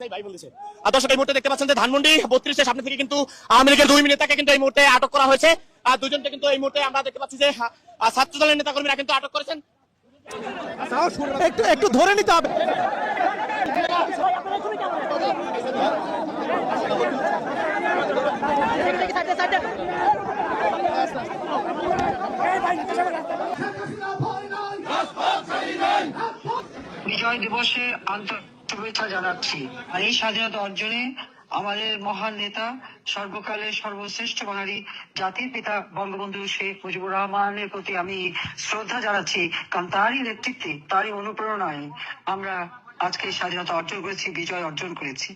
দর্শক এই মুহূর্তে দেখতে পাচ্ছেন যে ধানমন্ডি বত্রিশের সামনে থেকে কিন্তু আওয়ামী লীগের দুই নেতাকে কিন্তু এই মুহূর্তে আটক করা হয়েছে। আর দুজনকে কিন্তু এই মুহূর্তে আমরা দেখতে পাচ্ছি যে ছাত্র দলের নেতাকর্মীরা কিন্তু আটক করেছেন। একটু একটু ধরে নিতে হবে। বিজয় দিবসে আন্তরিক শুভেচ্ছা জানাচ্ছি। আর এই স্বাধীনতা অর্জনে আমাদের মহান নেতা, সর্বকালের সর্বশ্রেষ্ঠ বাঙালি জাতির পিতা বঙ্গবন্ধু শেখ মুজিবুর রহমানের প্রতি আমি শ্রদ্ধা জানাচ্ছি। কারণ তারই নেতৃত্বে, তারই অনুপ্রেরণায় আমরা আজকে স্বাধীনতা অর্জন করেছি, বিজয় অর্জন করেছি।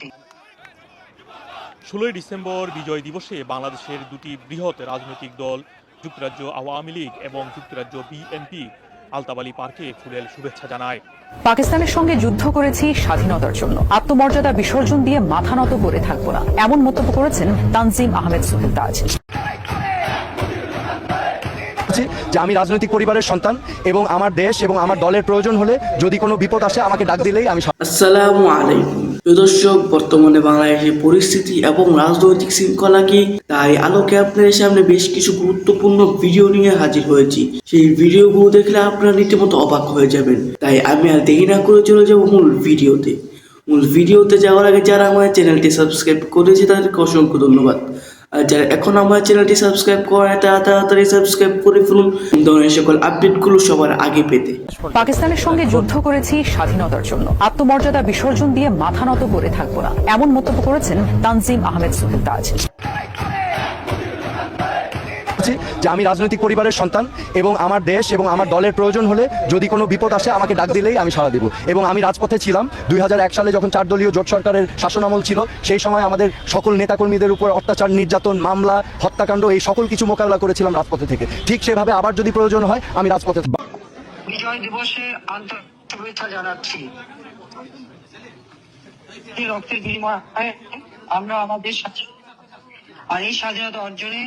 ষোলোই ডিসেম্বর বিজয় দিবসে বাংলাদেশের দুটি বৃহৎ রাজনৈতিক দল, যুক্তরাজ্য আওয়ামী লীগ এবং যুক্তরাজ্য বিএনপি আলতাবালি পার্কে ফুলেল শুভেচ্ছা জানায়। পাকিস্তানের সঙ্গে যুদ্ধ করেছি স্বাধীনতার জন্য। আত্মমর্যাদা বিসর্জন দিয়ে মাথা নত করে থাকব না। এমন মন্তব্য করেছেন তানজিম আহমেদ সোহেল তাজ। যে আমি রাজনৈতিক পরিবারের সন্তান এবং আমার দেশ এবং আমার দলের প্রয়োজন হলে যদি কোনো বিপদ আসে আমাকে ডাক দিলেই আমি আসসালামু আলাইকুম। প্রিয় দর্শক, বর্তমানে বাংলাদেশের পরিস্থিতি এবং রাজনৈতিক শৃঙ্খলা কি? তাই আলোকে আপনাদের সামনে বেশ কিছু গুরুত্বপূর্ণ ভিডিও নিয়ে হাজির হয়েছি। সেই ভিডিওগুলো দেখলে আপনারা রীতিমতো অবাক হয়ে যাবেন। তাই আমি আর দেরি না করে চলে যাব মূল ভিডিওতে। মূল ভিডিওতে যাওয়ার আগে যারা আমার চ্যানেলটি সাবস্ক্রাইব করেছে, তাদেরকে অসংখ্য ধন্যবাদ। আর যারা এখন আমার চ্যানেলটি সাবস্ক্রাইব করে তাড়াতাড়ি সাবস্ক্রাইব করে ফেলুন। ধরনের সকল আপডেটগুলো সবার আগে পেতে। পাকিস্তানের সঙ্গে যুদ্ধ করেছি স্বাধীনতার জন্য। আত্মমর্যাদা বিসর্জন দিয়ে মাথা নত করে থাকব না। এমন মন্তব্য করেছেন তানজিম আহমেদ সুহেল তাজ বলছি যে আমি রাজনৈতিক পরিবারের সন্তান এবং আমার দেশ এবং আমার দলের প্রয়োজন হলে যদি কোনো বিপদ আসে আমাকে ডাক দিলেই আমি সাড়া দেবো। এবং আমি রাজপথে ছিলাম। দুই হাজার এক সালে যখন চার দলীয় জোট সরকারের শাসনামল ছিল, সেই সময় আমাদের সকল নেতাকর্মীদের উপর অত্যাচার, নির্যাতন, মামলা, হত্যাকাণ্ড এই সকল কিছু মোকাবিলা করেছিলাম রাজপথে থেকে। ঠিক সেভাবে আবার যদি প্রয়োজন হয়, আমি রাজপথে বিজয় দিবসে আমরা আমাদের আর এই স্বাধীনতা অর্জনে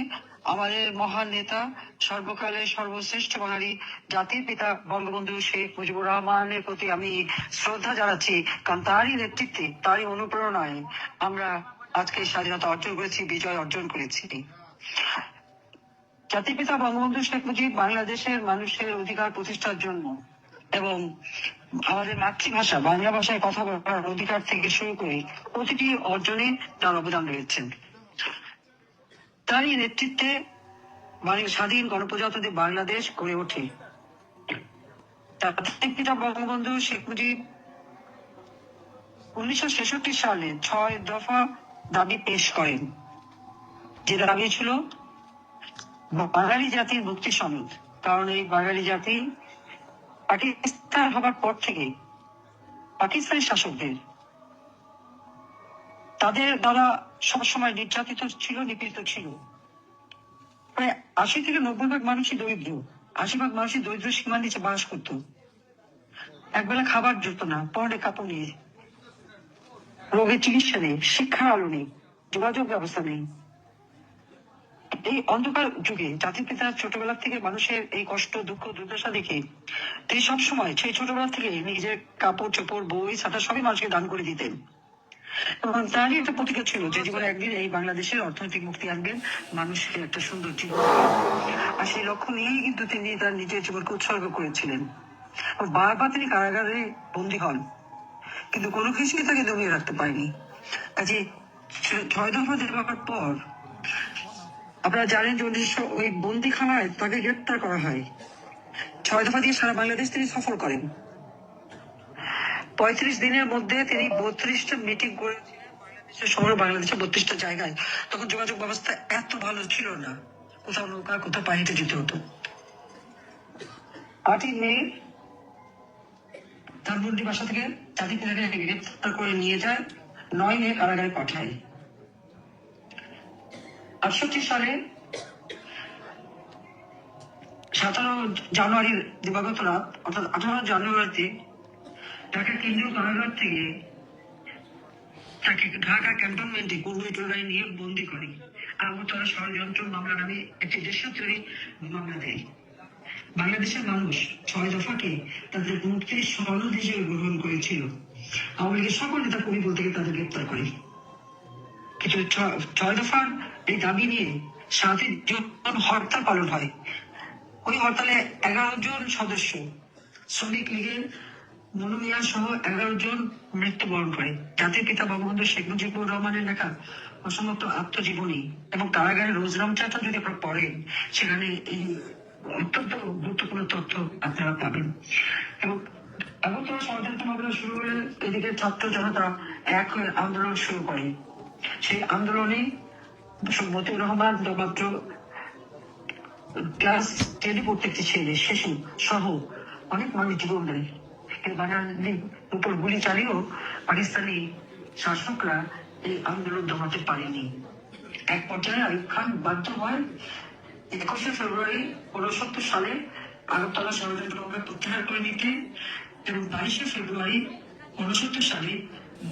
আমাদের মহান নেতা, সর্বকালের সর্বশ্রেষ্ঠ বাঙালি জাতির পিতা বঙ্গবন্ধু শেখ মুজিবুর রহমানের প্রতি আমি শ্রদ্ধা জানাচ্ছি, কারণ তারই নেতৃত্বে, তারই অনুপ্রেরণায় আমরা আজকে স্বাধীনতা অর্জন করেছি, বিজয় অর্জন করেছি। জাতির পিতা বঙ্গবন্ধু শেখ মুজিব বাংলাদেশের মানুষের অধিকার প্রতিষ্ঠার জন্য এবং আমাদের মাতৃভাষা, বাংলা ভাষায় কথা বলার অধিকার থেকে শুরু করে প্রতিটি অর্জনে তার অবদান রয়েছেন তারই নেতৃত্বে স্বাধীন গণপ্রজাতন্ত্রী বাংলাদেশ গড়ে ওঠে। পিতা বঙ্গবন্ধু শেখ মুজিব উনিশশো ছেষট্টি সালে ছয় দফা দাবি পেশ করেন, যে দাবি ছিল বাঙালি জাতির মুক্তি সনদ কারণ এই বাঙালি জাতি পাকিস্তান হবার পর থেকে পাকিস্তানি শাসকদের তাদের দ্বারা সবসময় নির্যাতিত ছিল, নিপীড়িত ছিল। প্রায় আশি থেকে নব্বই ভাগ মানুষই দরিদ্র। আশি ভাগ মানুষই দরিদ্র সীমার নিচে বাস করত। একবেলা খাবার জুত না, পরনে কাপড় নেই রোগের চিকিৎসা নেই, শিক্ষার আলো নেই, যোগাযোগ ব্যবস্থা নেই। এই অন্ধকার যুগে জাতির পিতা ছোটবেলা থেকে মানুষের এই কষ্ট, দুঃখ, দুর্দশা দেখে তিনি সবসময় সেই ছোটবেলা থেকে নিজের কাপড় চোপড় বই, ছাতা সবই মানুষকে দান করে দিতেন। এবং তারই একটা প্রতিজ্ঞা ছিল যে জীবনে একদিন এই বাংলাদেশের অর্থনৈতিক মুক্তি আনবেন, মানুষকে একটা সুন্দর জীবন আর সেই লক্ষ্য নিয়েই কিন্তু তিনি তার নিজের জীবনকে উৎসর্গ করেছিলেন। বারবার তিনি কারাগারে বন্দী হন। কিন্তু কোনো কিছুই তাকে দমিয়ে রাখতে পারেনি। কাজে ছয় দফা দেওয়ার পর আপনারা জানেন যে উনিশশো ওই বন্দিখানায় তাকে গ্রেপ্তার করা হয়। ছয় দফা দিয়ে সারা বাংলাদেশ তিনি সফর করেন। পঁয়ত্রিশ দিনের মধ্যে তিনি বত্রিশটা মিটিং করেছিলেন বত্রিশটা জায়গায়। তখন যোগাযোগ ব্যবস্থা এত ভালো ছিল না। কোথাও নৌকা, কোথাও যেতে হতো। আটই মে ধানমন্ডি বাসা থেকে গ্রেপ্তার করে নিয়ে যায় নয় মে কারাগারে পাঠায়। আটষট্টি সালে সতেরো জানুয়ারির দিবাগত রাত, অর্থাৎ আঠারো জানুয়ারিতে ঢাকা কেন্দ্রীয় কারাগার থেকে তাকে ঢাকা ক্যান্টনমেন্টে পূর্ব টোলায় নিয়ে বন্দি করে। আগরতলা ষড়যন্ত্র মামলা নামে একটি দেশীয় তৈরি মামলা দেয়। বাংলাদেশের মানুষ ছয় দফাকে তাদের মুক্তির সনদ হিসেবে গ্রহণ করেছিল। আওয়ামী লীগের সকল নেতা কর্মী বলতে তাদের গ্রেপ্তার করে। ছ- ছয় দফার এই দাবি নিয়ে সাথে জন হরতাল পালন হয়। ওই হরতালে এগারো জন সদস্য শ্রমিক লীগের মনোমিয়া সহ এগারো জন মৃত্যুবরণ করে। জাতির পিতা বঙ্গবন্ধু শেখ মুজিবুর রহমানের লেখা অসমাপ্ত আত্মজীবনী এবং কারাগারে রোজরাম চাচা যদি আপনারা পড়েন, সেখানে এই অত্যন্ত গুরুত্বপূর্ণ তথ্য আপনারা পাবেন। এবং আগরতলা ষড়যন্ত্র মামলা শুরু হলে এদিকে ছাত্র জনতা এক হয়ে আন্দোলন শুরু করে। সেই আন্দোলনে মতিউর রহমান মাত্র ক্লাস টেনে পড়তে একটি ছেলে, শিশু সহ অনেক মানুষ জীবন দেয়। বাঙালির উপর গুলি চালিয়েও পাকিস্তানি শাসকরা এই আন্দোলন দমাতে পারেনি। এক পর্যায়ে আইব খান বাধ্য হয় একুশে ফেব্রুয়ারি উনসত্তর সালে আগরতলা ষড়যন্ত্র মামলা প্রত্যাহার করে নিতে এবং বাইশে ফেব্রুয়ারি উনসত্তর সালে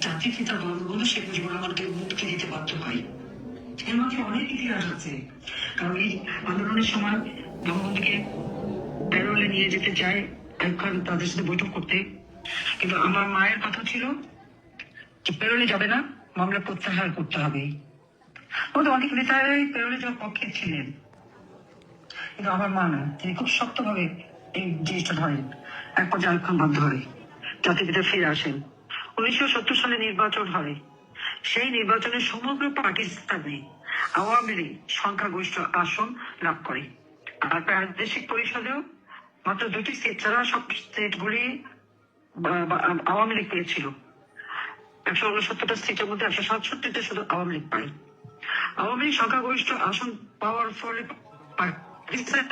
জাতির পিতা বঙ্গবন্ধু শেখ মুজিবুর রহমানকে মুক্তি দিতে বাধ্য হয়। এর মধ্যে অনেক ইতিহাস আছে। কারণ এই আন্দোলনের সময় বঙ্গবন্ধুকে প্যারোলে নিয়ে যেতে চায় তাদের সাথে বৈঠক করতে। কিন্তু আমার মায়ের কথা ছিল যে প্যারোলে যাবে না, মামলা প্রত্যাহার করতে হবে। আমাদের অনেক নেতারাই প্যারোলে যাওয়ার পক্ষে ছিলেন। কিন্তু আমার মা না তিনি খুব শক্তভাবে এই জিনিসটা ধরেন। এক পর্যায়ে খান বাধ্য হয় জাতির পিতা ফিরে আসেন। উনিশশো সত্তর সালে নির্বাচন হয়। সেই নির্বাচনে সমগ্র পাকিস্তানে আওয়ামী লীগ সংখ্যাগরিষ্ঠ আসন লাভ করে। আর প্রাদেশিক পরিষদেও মাত্র দুটি সিট ছাড়া সব সিটগুলি আওয়ামী লীগ পেয়েছিল। একশো উনসত্তরটা সিটের মধ্যে একশো সাতষট্টিতে শুধু আওয়ামী লীগ পায়। আওয়ামী লীগ সংখ্যাগরিষ্ঠ আসন পাওয়ার ফলে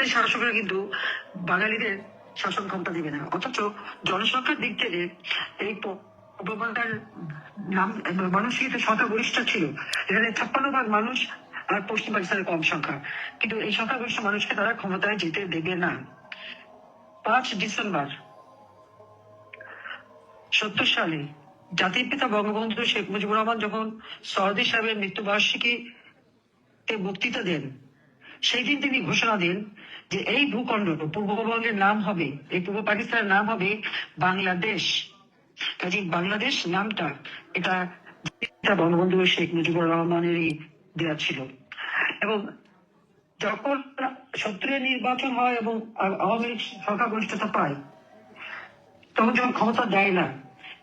শাসকরা কিন্তু বাঙালিদের শাসন ক্ষমতা দিবে না। অথচ জনসংখ্যার দিক থেকে এই প- উপত্যকার নাম মানসিকতা সংখ্যাগরিষ্ঠ ছিল। এখানে ছাপ্পান্ন ভাগ মানুষ আর পশ্চিম পাকিস্তানের কম সংখ্যা। কিন্তু এই সংখ্যাগরিষ্ঠ মানুষকে তারা ক্ষমতায় যেতে দেবে না। পাঁচ ডিসেম্বর। সত্তর সালে জাতির পিতা বঙ্গবন্ধু শেখ মুজিবুর রহমান যখন সরদি সাহেবের মৃত্যুবার্ষিকী তে বক্তৃতা দেন, সেই দিন তিনি ঘোষণা দেন যে এই ভূখণ্ড পূর্ববঙ্গের নাম হবে, এই পূর্ব পাকিস্তানের নাম হবে বাংলাদেশ। কাজে বাংলাদেশ নামটা এটা বঙ্গবন্ধু শেখ মুজিবুর রহমানেরই দেওয়া ছিল। এবং যখন সত্তরের নির্বাচন হয় এবং আওয়ামী লীগ সংখ্যাগরিষ্ঠতা পায়, তখন যখন ক্ষমতা দেয় না,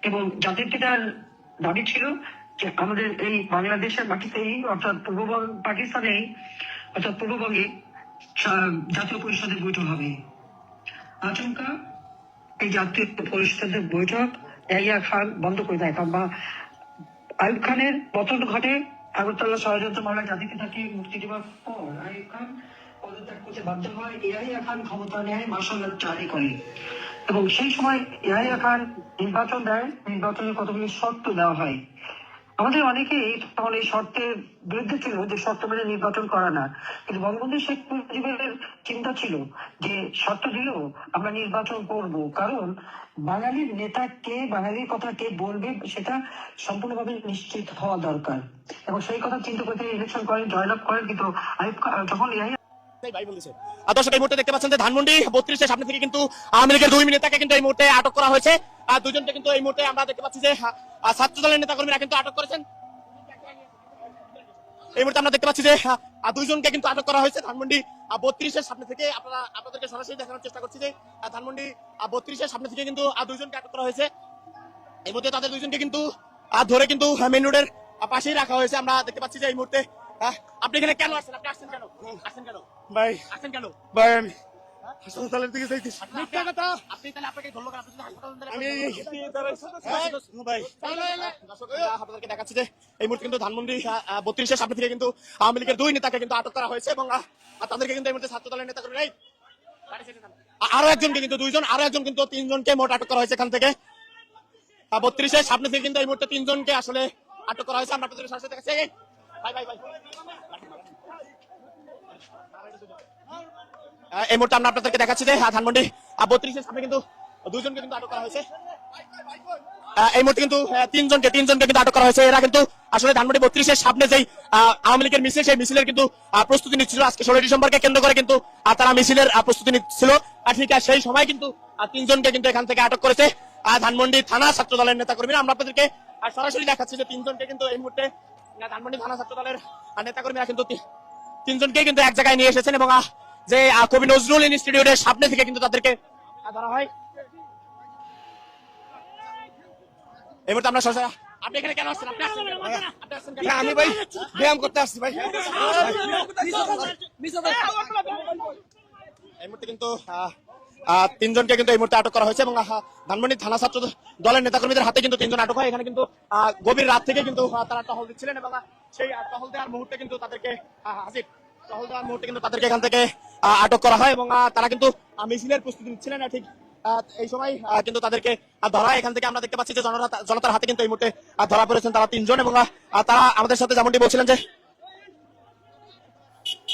এবং জাতির পিতার দাবি ছিল যে আমাদের এই বাংলাদেশের মাটিতেই অর্থাৎ পূর্ববঙ্গ পাকিস্তানেই অর্থাৎ পূর্ববঙ্গে জাতীয় পরিষদের বৈঠক হবে। আচমকা এই জাতীয় পরিষদের বৈঠক ইয়াহিয়া খান বন্ধ করে দেয়, কারণ বা- আইব খানের পতন ঘটে আগরতলা ষড়যন্ত্র মামলায় জাতিতে থাকে মুক্তি দেওয়ার পর আই খান পদত্যাগ করতে বাধ্য হয়। ইয়াহিয়া খান ক্ষমতা নেয় মার্শাল জারি করে। এবং সেই সময় ইয়াহিয়া খান নির্বাচন দেয়। নির্বাচনের কতগুলি শর্ত দেওয়া হয়? আমাদের অনেকেই তখন এই শর্তের বিরুদ্ধে ছিল যে শর্ত মেনে নির্বাচন করা না। কিন্তু বঙ্গবন্ধু শেখ মুজিবের চিন্তা ছিল যে শর্ত দিলেও আমরা নির্বাচন করব। কারণ বাঙালির নেতা কে, বাঙালির কথা কে বলবে সেটা সম্পূর্ণভাবে নিশ্চিত হওয়া দরকার। এবং সেই কথা চিন্তা করে ইলেকশন করেন, জয়লাভ করেন, কিন্তু যখন দর্শক এই মুহূর্তে দেখতে পাচ্ছেন যে ধানমন্ডি বত্রিশের সামনে থেকে কিন্তু আওয়ামী লীগের দুই নেতাকে কিন্তু এই মুহূর্তে আটক করা হয়েছে। দুজনকে কিন্তু এই মুহূর্তে আমরা দেখতে পাচ্ছি যে ছাত্র দলের নেতাকর্মীরা কিন্তু আটক করেছেন। এই মুহূর্তে আমরা দেখতে পাচ্ছি যে দুইজনকে কিন্তু আটক করা হয়েছে। ধানমন্ডি বত্রিশের সামনে থেকে আপনারা আপনাদেরকে সরাসরি দেখানোর চেষ্টা করছি যে ধানমন্ডি বত্রিশের সামনে থেকে কিন্তু দুইজনকে আটক করা হয়েছে। এই মুহূর্তে তাদের দুইজনকে কিন্তু ধরে কিন্তু মেন রোডের পাশেই রাখা হয়েছে। আমরা দেখতে পাচ্ছি যে এই মুহূর্তে আপনি এখানে কেন আসছেন? আপনি আসছেন কেন? আসছেন কেন? ভাই। আসছেন কেন? ভাই আমি হাসপাতালের দিকে যাইতেছি। মিথ্যা কথা। আপনি তাহলে আপনাকে ধরলো আপনি যদি হাসপাতালে আমি। হ্যাঁ, ভাই। আপনাদেরকে দেখাচ্ছি যে এই মুহূর্তে কিন্তু ধানমন্ডি বত্রিশের সামনে থেকে কিন্তু আওয়ামী লীগের দুই নেতাকে কিন্তু আটক করা হয়েছে এবং তাদেরকে কিন্তু এই মুহূর্তে ছাত্র দলের নেতা করে আরও একজনকে কিন্তু দুইজন আরও একজন কিন্তু তিনজনকে মোট আটক করা হয়েছে এখান থেকে। বত্রিশের সামনে থেকে কিন্তু এই মুহূর্তে তিনজনকে আসলে আটক করা হয়েছে। আমরা আপনাদের সরাসরি দেখাচ্ছি। ভাই ভাই ভাই। এই মুহূর্তে আমরা আপনাদেরকে দেখাচ্ছি যে আহ, ধানমন্ডি বত্রিশের সামনে কিন্তু দুজনকে কিন্তু আটক করা হয়েছে। এই মুহূর্তে কিন্তু তিনজনকে তিনজনকে কিন্তু আটক করা হয়েছে। এরা কিন্তু আসলে ধানমন্ডি বত্রিশের সামনে যেই আওয়ামী লীগের মিছিল সেই মিছিলের কিন্তু প্রস্তুতি নিচ্ছিল। আজকে ষোলো ডিসেম্বরকে কেন্দ্র করে কিন্তু তারা মিছিলের প্রস্তুতি নিচ্ছিল। ঠিক আছে সেই সময় কিন্তু তিনজনকে কিন্তু এখান থেকে আটক করেছে ধানমন্ডি থানা ছাত্র দলের নেতা কর্মীরা আমরা আপনাদেরকে সরাসরি দেখাচ্ছি যে তিনজনকে কিন্তু এই মুহূর্তে ধানমন্ডি থানা ছাত্র দলের নেতা কর্মীরা কিন্তু তিনজনকে কিন্তু এক জায়গায় নিয়ে এসেছেন এবং যে কবি নজরুল ইনস্টিটিউটের সামনে থেকে কিন্তু তাদেরকে ধরা হয় এই মুহূর্তে আমরা সরাসরি আপনি এখানে কেন আসছেন আপনি আসছেন কেন? আপনি আসছেন কেন? আমি ভাই ব্যায়াম করতে আসছি ভাই এই মুহূর্তে কিন্তু তিনজনকে কিন্তু এই মুহূর্তে আটক করা হয়েছে এবং ধানমন্ডি থানা ছাত্র দলের নেতাকর্মীদের হাতে কিন্তু তিনজন আটক হয় এখানে কিন্তু গভীর রাত থেকে কিন্তু তারা টহল দিচ্ছিলেন এবং সেই টহল দেওয়ার মুহূর্তে কিন্তু তাদেরকে হাসিব টহল দেওয়ার মুহূর্তে কিন্তু তাদেরকে এখান থেকে আটক করা হয় এবং তারা কিন্তু মিছিলের প্রস্তুতি নিচ্ছিলেন। না ঠিক এই সময় কিন্তু তাদেরকে ধরা এখান থেকে আমরা দেখতে পাচ্ছি যে জনতার হাতে কিন্তু এই মুহূর্তে ধরা পড়েছেন তারা তিনজন এবং তারা আমাদের সাথে যেমনটি বলছিলেন যে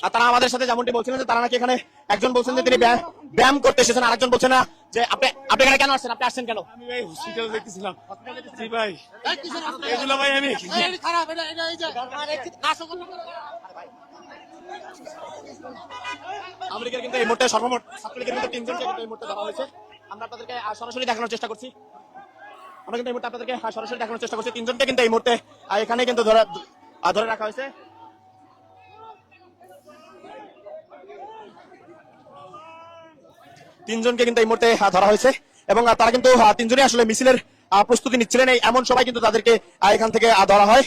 তারা আমাদের সাথে যেমনটি বলছিলেন যে তারা নাকি এখানে একজন বলছেন যে তিনি ব্যায়াম- ব্যায়াম করতে এসেছেন। আরেকজন বলছেন না যে আপনি আপনি এখানে কেন আসছেন? আপনি আসছেন কেন? আমি ভাই হসপিটালে দেখতেছিলাম। জি ভাই। এগুলো ভাই আমি। আওয়ামী কিন্তু এই মুহূর্তে সর্বমোট কিন্তু তিনজনকে কিন্তু এই মুহূর্তে ধরা হয়েছে। আমরা আপনাদেরকে সরাসরি দেখানোর চেষ্টা করছি। আমরা কিন্তু এই মুহূর্তে আপনাদেরকে সরাসরি দেখানোর চেষ্টা করছি। তিনজনকে কিন্তু এই মুহূর্তে এখানে কিন্তু ধরে ধরে রাখা হয়েছে। তিনজনকে কিন্তু এই মুহূর্তে ধরা হয়েছে। এবং তারা কিন্তু তিনজনই আসলে মিছিলের প্রস্তুতি নিচ্ছিলেন। এই এমন সবাই কিন্তু তাদেরকে এখান থেকে ধরা হয়।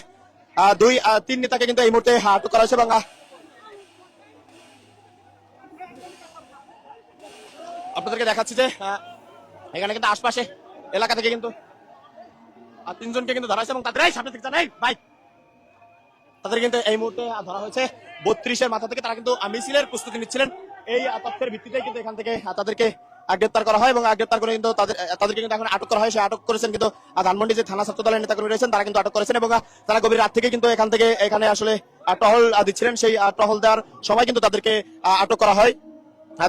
দুই তিন নেতাকে কিন্তু এই মুহূর্তে আটক করা হয়েছে এবং আপনাদেরকে দেখাচ্ছি যে এখানে কিন্তু আশপাশে এলাকা থেকে কিন্তু, আর তিনজনকে কিন্তু ধরা হয়েছে এবং তাদের সামনে থেকে জানাই ভাই। তাদের কিন্তু এই মুহূর্তে ধরা হয়েছে বত্রিশের মাথা থেকে। তারা কিন্তু মিছিলের প্রস্তুতি নিচ্ছিলেন। এই তথ্যের ভিত্তিতে কিন্তু এখান থেকে তাদেরকে গ্রেপ্তার করা হয় এবং গ্রেপ্তার করে কিন্তু তাদের তাদেরকে কিন্তু এখন আটক করা হয়। সে আটক করেছেন কিন্তু ধানমন্ডি যে থানা ছাত্র দলের নেতাকর্মী রয়েছেন, তারা কিন্তু আটক করেছেন এবং তারা গভীর রাত থেকে কিন্তু এখান থেকে, এখানে আসলে টহল দিচ্ছিলেন। সেই টহল দেওয়ার সময় কিন্তু তাদেরকে আটক করা হয়।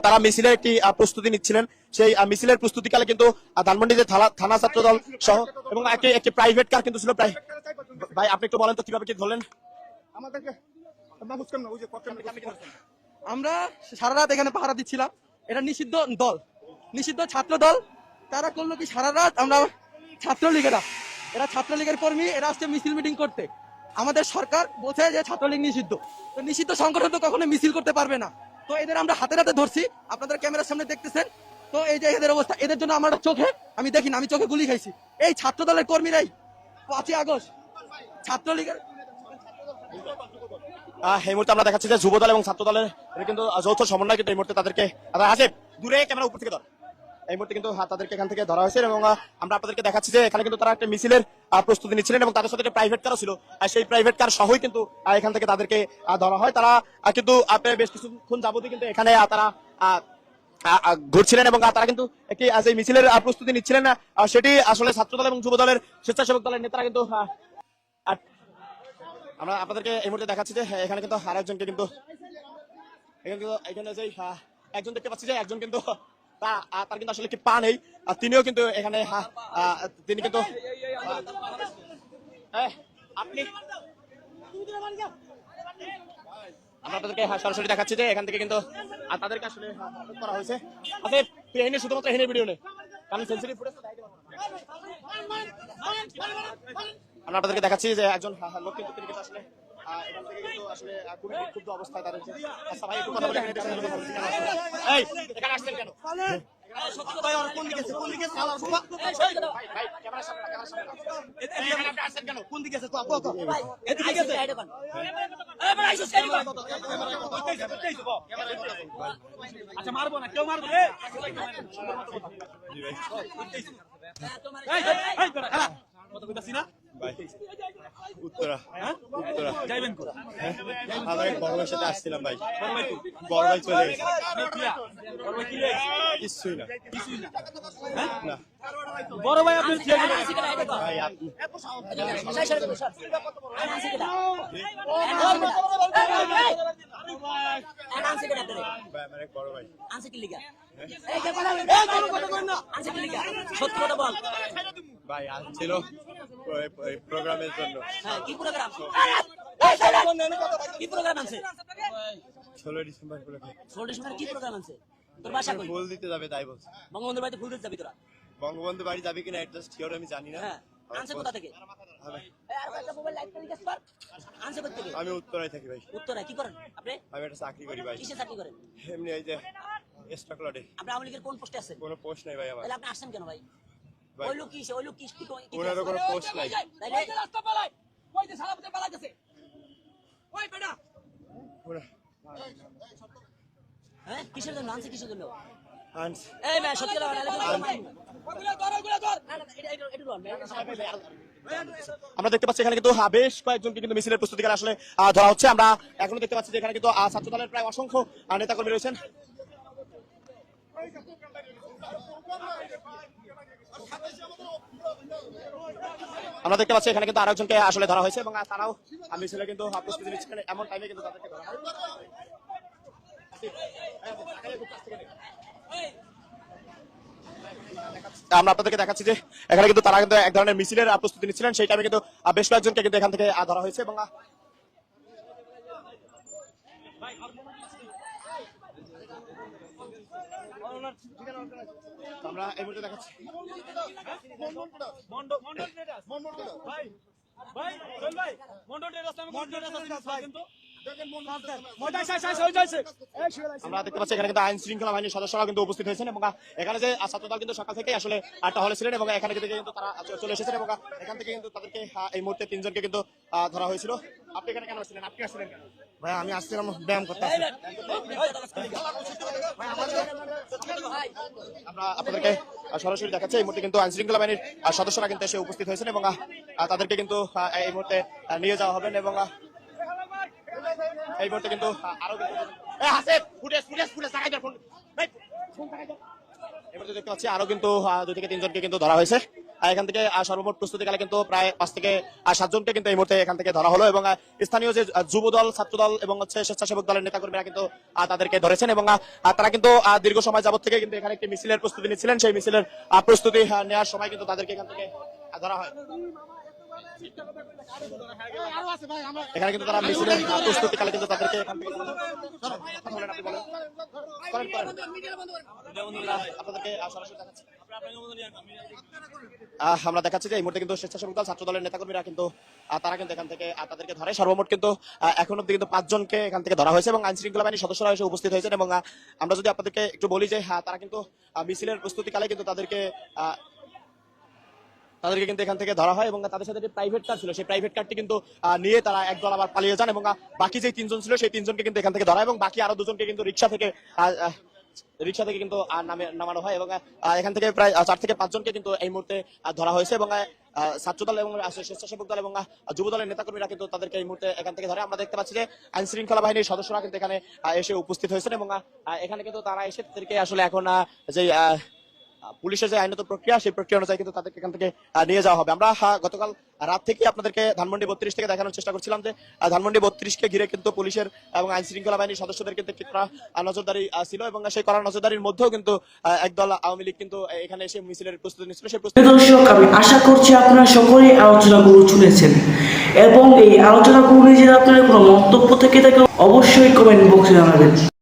তারা মিছিলের একটি প্রস্তুতি নিচ্ছিলেন। সেই মিছিলের প্রস্তুতিকালে কিন্তু ধানমন্ডিতে থানা ছাত্র দল সহ এবং একটি একটি প্রাইভেট কার কিন্তু ছিল প্রায় ভাই আপনি একটু বলেন তো কীভাবে কি ধরলেন? আমাদেরকে আমরা সারা রাত এখানে পাহারা দিচ্ছিলাম। এটা নিষিদ্ধ দল। নিষিদ্ধ ছাত্র দল। তারা করল কি সারা রাত আমরা ছাত্রলীগেরা এরা ছাত্রলীগের কর্মী এরা আসছে মিছিল মিটিং করতে। আমাদের সরকার বলছে যে ছাত্রলীগ নিষিদ্ধ। তো নিষিদ্ধ সংগঠন তো কখনো মিছিল করতে পারবে না। তো এদের আমরা হাতে হাতে ধরছি। আপনাদের ক্যামেরার সামনে দেখতেছেন? তো এই যে এদের অবস্থা এদের জন্য আমরা চোখে আমি দেখি আমি চোখে গুলি খাইছি। এই ছাত্র দলের কর্মীরাই পাঁচই আগস্ট। ছাত্রলীগের এই মুহূর্তে আমরা দেখাচ্ছি যে যুব দল এবং ছাত্র দলের কিন্তু যৌথ সমন্বয় কিন্তু এই মুহূর্তে তাদেরকে আহ, আসে দূরে ক্যামেরা উপর থেকে ধর। এই মুহূর্তে কিন্তু তাদেরকে এখান থেকে ধরা হয়েছে এবং আমরা আপনাদেরকে দেখাচ্ছি যে এখানে কিন্তু তারা একটা মিছিলের প্রস্তুতি নিচ্ছিলেন এবং তাদের সাথে একটা প্রাইভেট কারও ছিল। আর সেই প্রাইভেট কার সহই কিন্তু এখান থেকে তাদেরকে ধরা হয়। তারা কিন্তু বেশ কিছুক্ষণ যাবতই কিন্তু এখানে তারা ঘুরছিলেন এবং তারা কিন্তু একটি যে মিছিলের প্রস্তুতি নিচ্ছিলেন সেটি আসলে ছাত্র দল এবং যুব দলের স্বেচ্ছাসেবক দলের নেতারা কিন্তু আমরা আপনাদেরকে এই মুহূর্তে দেখাচ্ছি যে হ্যাঁ, এখানে কিন্তু আরেকজনকে কিন্তু এখানে কিন্তু এখানে যে একজন দেখতে পাচ্ছি যে একজন কিন্তু তার কিন্তু আসলে কি পা নেই। তিনিও কিন্তু এখানে তিনি কিন্তু আমরা আপনাদেরকে হ্যাঁ, সরাসরি দেখাচ্ছি যে এখান থেকে কিন্তু আর তাদেরকে আসলে করা হয়েছে। আচ্ছা তুই শুধুমাত্র এনে ভিডিও নেই কারণ সেন্সিটিভ আমরা আপনাদেরকে দেখাচ্ছি যে একজন হা- হা লোক আসলে এখান থেকে কিন্তু আসলে খুবই বিক্ষুব্ধ অবস্থায় তাদের আচ্ছা ভাই একটু কথা বলে? এই এখানে আসছেন কেন কোন দিকে আছে? আচ্ছা মারবো না কেউ মারবো রে উত্তরা। উত্তরা। যাইবেন কো আমরা এক বড় ভাইয়ের সাথে আসছিলাম ভাই। বড় ভাই চলে গেছে কিছুই না। না। বড় ভাই আপনি ভাই আপনি ভাই আসছিল প্রোগ্রামের জন্য। ষোলো ডিসেম্বর করে ফুল দিতে যাবে তাই বলছে। বঙ্গবন্ধুর বাড়িতে ফুল দিতে যাবি তোরা? বঙ্গবন্ধু বাড়ি যাবে কিনা শিওর আমি জানি না। হ্যাঁ। আনছে কোথা থেকে? আমি- উত্তরায় থাকি ভাই। উত্তরে কি করেন আপনি? আমি একটা চাকরি করি ভাই। কিসে চাকরি করেন? এমনি এই যে স্টক লটে আপনি আওয়ামী লীগের কোন পোস্টে আছেন? কোনো পোস্ট নাই ভাই আমার। তাহলে আপনি আসছেন কেন ভাই, ওই লোক কি ওই লোক কোনো পোস্ট নাই তাইলে রাস্তা পালাই ওই যে পালা গেছে। ওই বেটা। ওরা- হ্যাঁ? কিসের জন্য? আনছে কিসের জন্য? আনস এই ভাই সত্যি ওগুলা ধর ওগুলা ধর। না না এটা এটা আমরা দেখতে পাচ্ছি এখানে কিন্তু বেশ কয়েকজনকে কিন্তু মিছিলের প্রস্তুতিকালে আসলে ধরা হচ্ছে। আমরা এখনও দেখতে পাচ্ছি যে এখানে কিন্তু ছাত্র দলের প্রায় অসংখ্য নেতাকর্মী রয়েছেন। আমরা এখানে কিন্তু আরেকজনকে আসলে ধরা হয়েছে এবং তারাও আমি কিন্তু এমন টাইমে কিন্তু তাদেরকে ধরা আমরা আপনাদেরকে দেখাচ্ছি যে এখানে কিন্তু তারা কিন্তু এক ধরনের মিছিলের প্রস্তুতি নিচ্ছিলেন। সেই টাইমে কিন্তু বেশ কয়েকজনকে কিন্তু এখান থেকে ধরা হয়েছে এবং আমরা এই মুহূর্তে দেখাচ্ছি। আমরা দেখতে পাচ্ছি এখানে কিন্তু আইন শৃঙ্খলা বাহিনীর সদস্যরা কিন্তু উপস্থিত হয়েছেন এবং এখানে যে ছাত্রদল কিন্তু সকাল থেকে আসলে আটটা হলে ছিলেন এবং এখানে কিন্তু তারা চলে এসেছেন এবং এখান থেকে কিন্তু তাদেরকে এই মুহূর্তে তিনজনকে কিন্তু ধরা হয়েছিল। আপনি এখানে কেন আপনি আসছিলেন কেন? ভাই, আমি আসছিলাম ব্যায়াম করতে আপনাদেরকে সরাসরি দেখাচ্ছি, এই মুহূর্তে কিন্তু আইন শৃঙ্খলা বাহিনীর সদস্যরা কিন্তু এসে উপস্থিত হয়েছেন এবং তাদেরকে কিন্তু এই মুহূর্তে নিয়ে যাওয়া হবে এবং এই মুহূর্তে কিন্তু আরও দেখতে পাচ্ছি আরও কিন্তু দুই থেকে তিনজনকে কিন্তু ধরা হয়েছে। এখান থেকে সর্বমোট প্রস্তুতিকালে কিন্তু প্রায় পাঁচ থেকে সাতজনকে কিন্তু এই মুহূর্তে এখান থেকে ধরা হলো এবং স্থানীয় যে যুব দল ছাত্র দল এবং হচ্ছে স্বেচ্ছাসেবক দলের নেতাকর্মীরা কিন্তু তাদেরকে ধরেছেন এবং তারা কিন্তু দীর্ঘ সময় যাবত থেকে কিন্তু এখানে একটি মিছিলের প্রস্তুতি নিচ্ছিলেন। সেই মিছিলের প্রস্তুতি নেওয়ার সময় কিন্তু তাদেরকে এখান থেকে ধরা হয়। এখানে কিন্তু তারা মিছিলের আহ, প্রস্তুতিকালে কিন্তু তাদেরকে এখান থেকে কথা বলেন, আপনি বলেন। করেন, করেন। আপনাদেরকে আহ, সরাসরি দেখাচ্ছি। আহ, আমরা দেখাচ্ছি যে এই মুহূর্তে কিন্তু স্বেচ্ছাসেবক দল ছাত্র দলের নেতাকর্মীরা কিন্তু তারা কিন্তু এখান থেকে তাদেরকে ধরে সর্বমোট কিন্তু আহ, এখন অব্দি কিন্তু পাঁচজনকে এখান থেকে ধরা হয়েছে এবং আইন শৃঙ্খলা বাহিনীর সদস্যরা এসে উপস্থিত হয়েছেন এবং আমরা যদি আপনাদেরকে একটু বলি যে হ্যাঁ তারা কিন্তু আহ, মিছিলের প্রস্তুতিকালে কিন্তু তাদেরকে আহ, তাদেরকে কিন্তু এখান থেকে ধরা হয় এবং তাদের সাথে যে প্রাইভেট কার ছিল, সেই প্রাইভেট কারটি কিন্তু নিয়ে তারা একদল আবার পালিয়ে যান এবং বাকি যে তিনজন ছিল, সেই তিনজনকে কিন্তু এখান থেকে ধরা এবং বাকি আরও দুজনকে কিন্তু রিক্সা থেকে রিক্সা থেকে কিন্তু নামানো হয় এবং এখান থেকে প্রায় চার থেকে পাঁচজনকে কিন্তু এই মুহূর্তে ধরা হয়েছে এবং ছাত্র দল এবং স্বেচ্ছাসেবক দল এবং যুব দলের নেতাকর্মীরা কিন্তু তাদেরকে এই মুহূর্তে এখান থেকে ধরে। আমরা দেখতে পাচ্ছি যে আইন শৃঙ্খলা বাহিনীর সদস্যরা কিন্তু এখানে এসে উপস্থিত হয়েছেন এবং এখানে কিন্তু তারা এসে তাদেরকে আসলে এখন যে পুলিশের যে আইনত প্রক্রিয়া, সেই প্রক্রিয়া অনুযায়ী কিন্তু তাদেরকে এখান থেকে নিয়ে যাওয়া হবে। আমরা গতকাল রাত থেকে আপনাদেরকে ধানমন্ডি বত্রিশ থেকে দেখানোর চেষ্টা করছিলাম যে ধানমন্ডি বত্রিশকে ঘিরে কিন্তু পুলিশের এবং আইন শৃঙ্খলা বাহিনীর সদস্যদের কিন্তু একটি কড়া নজরদারি ছিল এবং সেই কড়া নজরদারির মধ্যেও কিন্তু একদল আওয়ামী লীগ কিন্তু এখানে এসে মিছিলের প্রস্তুতি নিচ্ছিল। সেই প্রস্তুতি দর্শক আমি আশা করছি আপনারা সকলেই আলোচনাগুলো শুনেছেন এবং এই আলোচনাগুলো নিয়ে যদি আপনার কোনো মন্তব্য থেকে থাকে অবশ্যই কমেন্ট বক্সে জানাবেন।